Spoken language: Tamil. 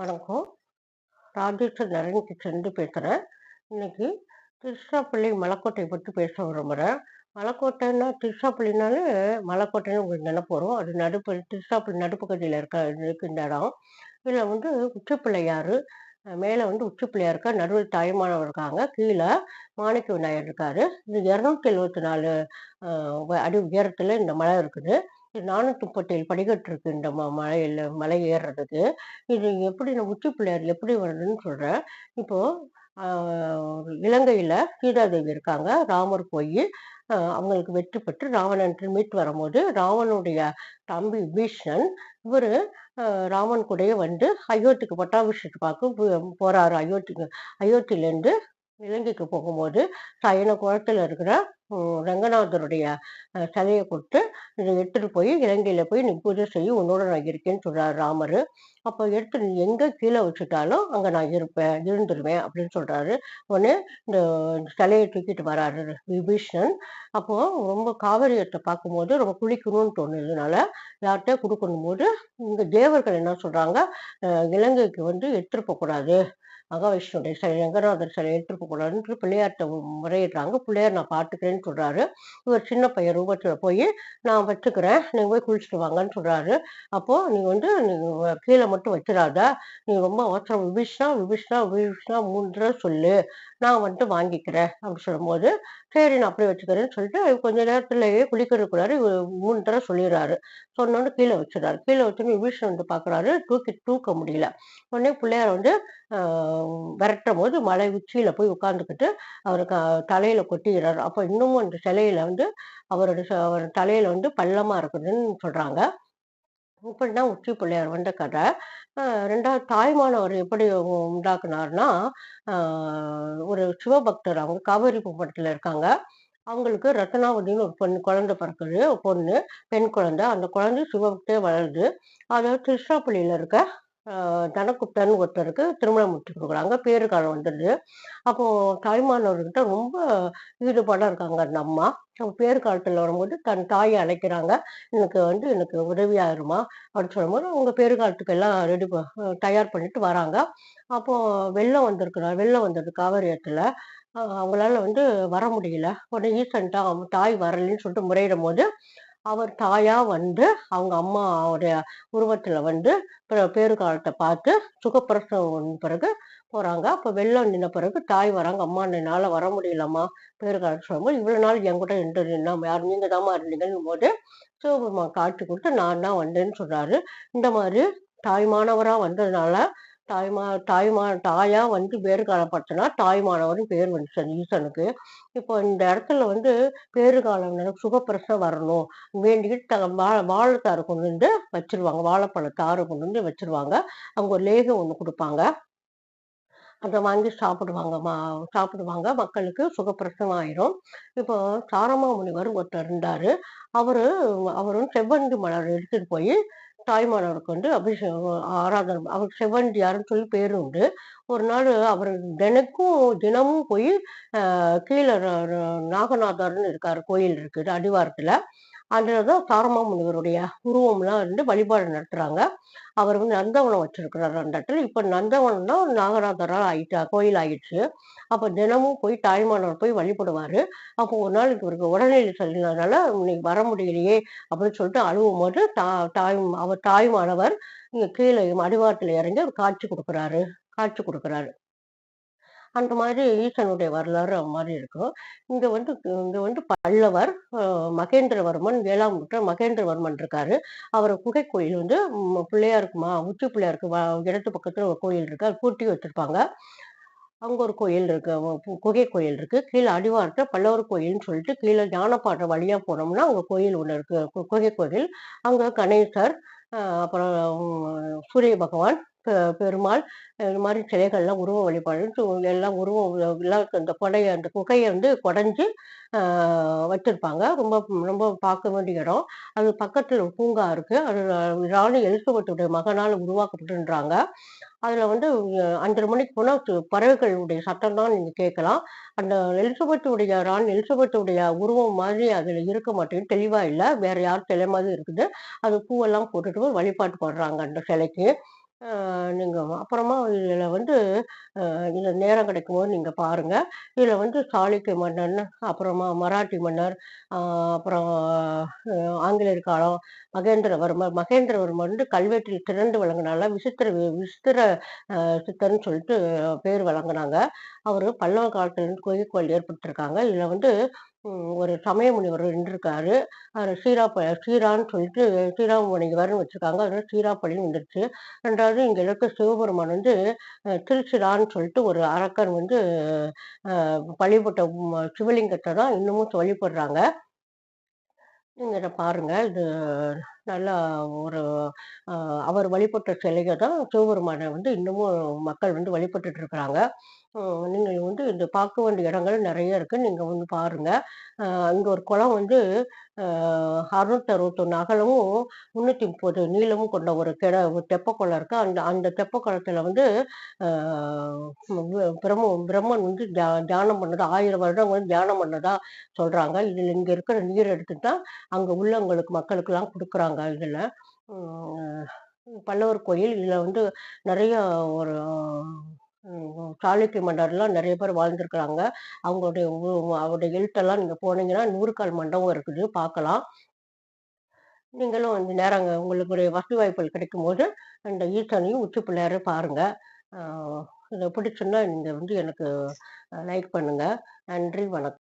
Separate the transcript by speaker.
Speaker 1: வணக்கம். ராஜேஸ்வர் நரேன் சென்று பேசுகிறேன் இன்னைக்கு திருச்சிராப்பள்ளி மலைக்கோட்டை பற்றி பேச விரும்புகிறேன் மலைக்கோட்டைன்னா திருச்சிராப்பள்ளினாலே மலைக்கோட்டைன்னு உங்களுக்கு நினைப்பு வரும். அது நடுப்பு திருச்சிராப்பள்ளி நடுப்புக்கதியில் இருக்க இருக்கு இந்த இடம். இதில் வந்து உச்சப்பிள்ளையார் மேலே வந்து உச்சப்பிள்ளையார் இருக்கார், தாய்மானவர் தாயுமானவர் இருக்காங்க. கீழே மாணிக்க விநாயகர் இருக்காரு. இது இரநூத்தி எழுபத்தி நாலு அடி உயரத்தில் இந்த மலை இருக்குது. இது 437 படிக்கட்டு இருக்கு இந்த ம மலையில மலை ஏறுறதுக்கு. இது எப்படி நான் உச்சி பிள்ளையார் எப்படி வருதுன்னு சொல்றேன். இப்போ இலங்கையில் இலங்கையில சீதாதேவி இருக்காங்க. ராமர் போய் அவங்களுக்கு வெற்றி பெற்று ராவணன் மீட்டு வரும்போது, ராவனுடைய தம்பி பீஷ்ணன் இவர் ராமன் கூடயே வந்து அயோத்திக்கு பட்டாபிஷேகத்துக்கு பார்க்க போ போறாரு. அயோத்திக்கு அயோத்தியிலேருந்து இலங்கைக்கு போகும்போது, சயன குளத்தில் இருக்கிற ரங்கநாதருடைய சிலையை கொடுத்து இதை எடுத்துட்டு போய் இலங்கையில போய் நீ பூஜை செய்ய உன்னோட நான் இருக்கேன்னு சொல்றாரு ராமரு. அப்ப எடுத்து நீ எங்க கீழே வச்சுட்டாலும், அங்க நான் இருப்பேன், இருந்துருவேன் அப்படின்னு சொல்றாரு. உடனே இந்த சிலையை தூக்கிட்டு வராரு விபீஷ்ணன் அப்போ ரொம்ப காவிரியத்தை பார்க்கும்போது ரொம்ப குளிக்கணும்னு தோணுதுனால, கொடுக்கணும் போது இந்த தேவர்கள் என்ன சொல்றாங்க, இலங்கைக்கு வந்து எடுத்துட்டு போகக்கூடாது மகாவிஷ்ணுடைய சிலை ரங்கநாதர் சிலைய எடுத்துட்டு பிள்ளையார்ட்ட முறையிடுறாங்க. பிள்ளையார் நான் பார்த்துக்கிறேன்னு சொல்றாரு. இவர் சின்ன பையன் ரூபத்தில் போய் நான் வச்சுக்கிறேன். நீங்கள் போய் குளிச்சுட்டு வாங்கன்னு சொல்றாரு. அப்போ நீ வந்து நீ கீழே மட்டும் வச்சிடாத நீ ரொம்ப அவசரம் விபிஷா விபிஷா விபிஷ்ணா மூன்றை சொல்லு. நான் வந்து வாங்கிக்கிறேன். அப்படி சொல்லும்போது, சரி நான் அப்படியே வச்சுக்கிறேன்னு சொல்லிட்டு, கொஞ்ச நேரத்துலயே குளிக்கிறதுக்குள்ளார இவரு 3 தடவ சொல்லிர்றாரு. சொன்னோனே கீழே வச்சுர்றாரு. கீழே வச்சோனே விபீஷணன் வந்து பார்க்குறாரு. தூக்கி தூக்க முடியல. உடனே பிள்ளையார் வந்து விரட்டும் போது மலை உச்சியில போய் உட்காந்துக்கிட்டு, அவரு க தலையில கொட்டிடுறாரு அப்ப இன்னமும் அந்த சிலையில வந்து அவரோட அவர் தலையில வந்து பள்ளமா இருக்குதுன்னு சொல்றாங்க. இப்படிதான் உச்சி பிள்ளையார் வந்த கதை. ரெண்டாவது தாய்மானவர் எப்படி உண்டாக்குனாருன்னா, ஒரு சிவபக்தர் அவங்க காவேரி பூம்பட்டத்தில் இருக்காங்க. அவங்களுக்கு ரத்னாவதின்னு ஒரு பொண்ணு குழந்தை பிறக்குது. பொண்ணு, பெண் குழந்தை. அந்த குழந்தை சிவபக்தே வளருது. அதாவது திருச்சிராப்பள்ளியில் இருக்க அ ஒருத்தருக்கு திருமணம் முடிச்சு கொடுக்குறாங்க பேறு வந்துடுது. அப்போ தாய்மானவர்கிட்ட ரொம்ப ஈடுபாடாக இருக்காங்க அந்த அம்மா. பேறு காலத்துல வரும்போது தன் தாயை அழைக்கிறாங்க. எனக்கு வந்து எனக்கு உதவியாயிருமா அப்படின்னு சொல்லும்போது, அவங்க பேறு காலத்துக்கு எல்லாம் ரெடி தயார் பண்ணிட்டு வராங்க. அப்போ வெள்ளம் வந்திருக்கிறார் வெள்ளம் வந்தது காவேரி அவங்களால வந்து வர முடியல. உடனே ஈசன்ட்டா அவங்க தாய் வரலன்னு சொல்லிட்டு முறையிடும்போது, அவர் தாயா வந்து அவங்க அம்மாவுடைய உருவத்துல வந்து பேரு காலத்தை பார்த்து சுகப்பிரசவம் பிறகு போறாங்க. அப்ப வெள்ளம் நின்ன பிறகு தாய் வராங்க. அம்மா என்னால வர முடியலம்மா. பேரு காலத்து சொல்லும்போது, இவ்வளவு நாள் என்கூட இருந்ததுன்னா யார் நீங்க இருந்தீங்கன்னு போது சிவபெருமான் காட்சி கொடுத்து நான் தான் வந்தேன்னு சொல்றாரு. இந்த மாதிரி தாய்மானவரா வந்ததுனால, தாய்மா தாய்மா தாயா வந்து பேறு காலப்படுத்தினா, தாய்மானவரும் பேர் வந்துச்சு அந்த ஈசனுக்கு. இப்போ இந்த இடத்துல வந்து பேறு காலம் சுகப்பிரசவம் வரணும் வேண்டிக்கிட்டு த வாழ வாழைத்தாறு கொண்டு வந்து வச்சிருவாங்க வாழைப்பழ தாறு கொண்டு வந்து வச்சிருவாங்க அவங்க ஒரு லேகம் ஒன்று கொடுப்பாங்க அதை வாங்கி சாப்பிடுவாங்க. மா சாப்பிடுவாங்க. மக்களுக்கு சுகப்பிரசவம் ஆயிரும். இப்போ சாரமா முனிவர் ஒருத்தர் இருந்தார் அவர் அவரும் செவ்வந்தி மலர் எடுத்துட்டு போய் தாய்மானவருக்கு வந்து அபிஷேகம் ஆராதனை அவருக்கு செவ்வந்தியார்ன்னு சொல்லி பேரு உண்டு. ஒரு நாள் அவர் தினக்கும் தினமும் போய் கீழே கீழ ர இருக்காரு. கோயில் இருக்குது அடிவாரத்துல. அதுல தான் சாரமா முனிவருடைய உருவம்லாம் இருந்து வழிபாடு நடத்துறாங்க. அவர் வந்து நந்தவனம் வச்சிருக்கிறாரு அந்த இடத்துல. இப்ப நந்தவனம் தான் நாகநாதரா ஆயிட்டா கோயில் ஆயிடுச்சு. அப்ப தினமும் போய் தாய்மானவர் போய் வழிபடுவாரு. அப்போ ஒரு நாள் இவருக்கு உடல்நிலை சரியில்லாதனால, இன்னைக்கு வர முடியலையே அப்படின்னு சொல்லிட்டு அழுவும் போது தா தாய் அவர் தாய்மானவர் இங்க கீழே அடிவாரத்துல இறங்கி அவர் காட்சி கொடுக்குறாரு காட்சி கொடுக்குறாரு அந்த மாதிரி ஈசனுடைய வரலாறு அது இருக்கும். இங்க வந்து இங்க வந்து பல்லவர் மகேந்திரவர்மன் 7ஆம் நூற்றாண்டு மகேந்திரவர்மன் இருக்காரு. அவர் குகை கோயில் வந்து ம் பிள்ளையாருக்கு உச்சி பிள்ளையாருக்கு வ இடத்து பக்கத்துல ஒரு கோயில் இருக்கு. அது பூட்டி வச்சிருப்பாங்க. அங்க ஒரு கோயில் இருக்கு. குகை கோயில் இருக்கு. கீழே அடிவாரத்துல பல்லவர் கோயில்னு சொல்லிட்டு கீழே ஞானப்பாறை வழியா போனோம்னா, அங்க கோயில் ஒண்ணு இருக்கு. கு குகை கோயில். அங்க கணேசர், அப்புறம் சூரிய பகவான், பெருமாள் இது மாதிரி சிலைகள்லாம் உருவ வழிபாடு எல்லாம் உருவம் எல்லாம் அந்த கொடைய அந்த குகையை வந்து கொடைஞ்சு வச்சுருப்பாங்க வச்சிருப்பாங்க. ரொம்ப ரொம்ப பார்க்க வேண்டிய இடம். அது பக்கத்தில் பூங்கா இருக்கு. அது ராணி எலிசபெத்துடைய மகனால் உருவாக்கப்பட்டுன்றாங்க அதுல வந்து 5:30 மணிக்கு போனால் பறவைகளுடைய சத்தம் தான் நீங்க கேட்கலாம். அந்த எலிசபெத்துடைய ராணி எலிசபெத்துடைய உருவம் மாதிரி அதுல இருக்க மாட்டேங்குது. தெளிவா இல்லை வேற யார் சிலை மாதிரி இருக்குது. அது பூவெல்லாம் போட்டுட்டு வழிபாட்டு போடுறாங்க அந்த சிலைக்கு. நீங்கள் அப்புறமா இதில் வந்து இந்த நேரம் கிடைக்கும்போது நீங்கள் பாருங்க. இதில் வந்து சாளுக்கிய மன்னன், அப்புறமா மராட்டி மன்னர், அப்புறம் ஆங்கிலேயர் காலம், மகேந்திரவர்மர். மகேந்திரவர்மர் வந்து கல்வெட்டில் திறந்து வழங்கினால விசித்திர விசித்திர அ சித்தர்ன்னு சொல்லிட்டு பேர் வழங்குனாங்க. அவர் பல்லவ காலத்திலேருந்து கோயில் ஏற்படுத்தியிருக்காங்க. இதில் வந்து ஒரு சமய முனிவர் இருந்திருக்காரு. ஸ்ரீராப்ப சீராப்ப சீரான்னு சொல்லிட்டு சீராமணிவர்ன்னு வச்சுருக்காங்க அதனால சீராப்பள்ளின்னு வந்துருச்சு. ரெண்டாவது இங்கே இருக்க சிவபெருமான் வந்து திருச்சிரான்னு சொல்லிட்டு ஒரு அரக்கன் வந்து வழிபட்ட சிவலிங்கத்தை தான் இன்னமும் வழிபடுறாங்க. நீங்கள் இதை பாருங்கள் இது நல்லா ஒரு அவர் வழிபட்ட சிலையை தான் சிவபெருமானை வந்து இன்னமும் மக்கள் வந்து வழிபட்டுட்டு இருக்கிறாங்க. நீங்கள் வந்து இந்த பார்க்க வேண்டிய இடங்கள் நிறைய இருக்கு. நீங்கள் வந்து பாருங்க. இங்கே ஒரு குளம் வந்து அறுநூத்தி அறுபத்தொன்று அகலமும், 330 நீளமும் கொண்ட ஒரு கிண ஒரு தெப்ப குளம் இருக்கு. அந்த அந்த தெப்ப குளத்தில் வந்து பிரம்ம பிரம்மன் வந்து தியா தியானம் பண்ணதா ஆயிரம் வருடம் வந்து தியானம் பண்ணதா சொல்கிறாங்க இதில் இங்கே இருக்கிற நீர் எடுத்து தான் அங்கே உள்ளவங்களுக்கு மக்களுக்கெல்லாம் கொடுக்குறாங்க இதுல. ம் பல்லவர் கோயில். இதுல வந்து நெறைய ஒரு சாளுக்கிய மன்னர்லாம் நெறைய பேர் வாழ்ந்திருக்கிறாங்க. அவங்களுடைய அவருடைய எழுத்தெல்லாம் நீங்க போனீங்கன்னா, நூறுகால் மண்டபம் இருக்குது பார்க்கலாம். நீங்களும் வந்து நேரம் உங்களுக்கு வசதி வாய்ப்புகள் கிடைக்கும்போது, இந்த ஈசனையும், உச்சி பிள்ளையாரையும் பாருங்க. அ இத பிடிச்சிருந்தா நீங்க வந்து எனக்கு லைக் பண்ணுங்க. நன்றி, வணக்கம்.